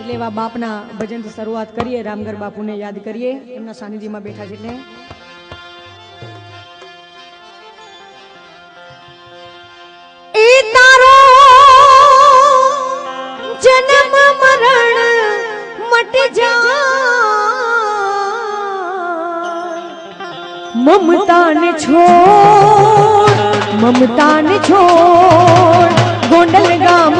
એટલે એવા બાપના ભજનથી શરૂઆત કરીએ, રામગર બાપુને યાદ કરીએ. એમના સાનિધ્યમાં બેઠા છે એટલે. મમતા ને છોડ મમતા ને છોડ, ગોંડલ ગામ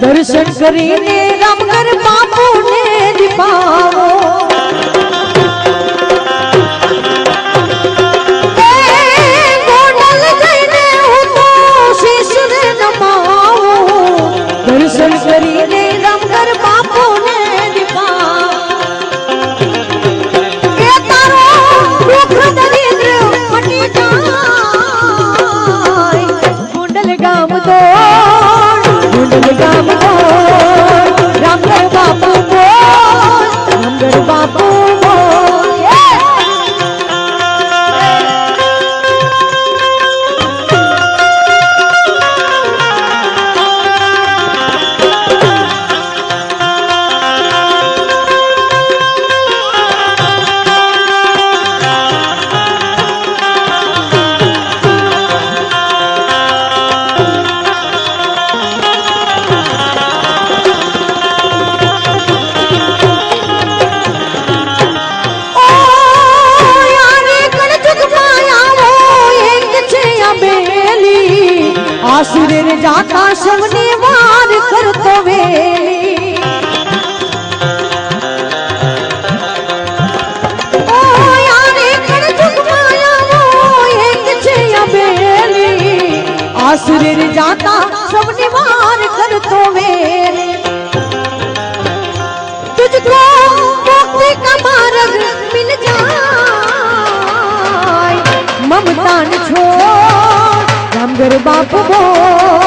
દર્શન કરીને રામ કર બાપુ ને દીપા સુરેર જાતા સબને વાર કરતો વેર તુજકો મુક્તિ કા માર્ગ મિલ જાય મમતાન છોડ રામગર બાપ બોલ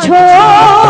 좋.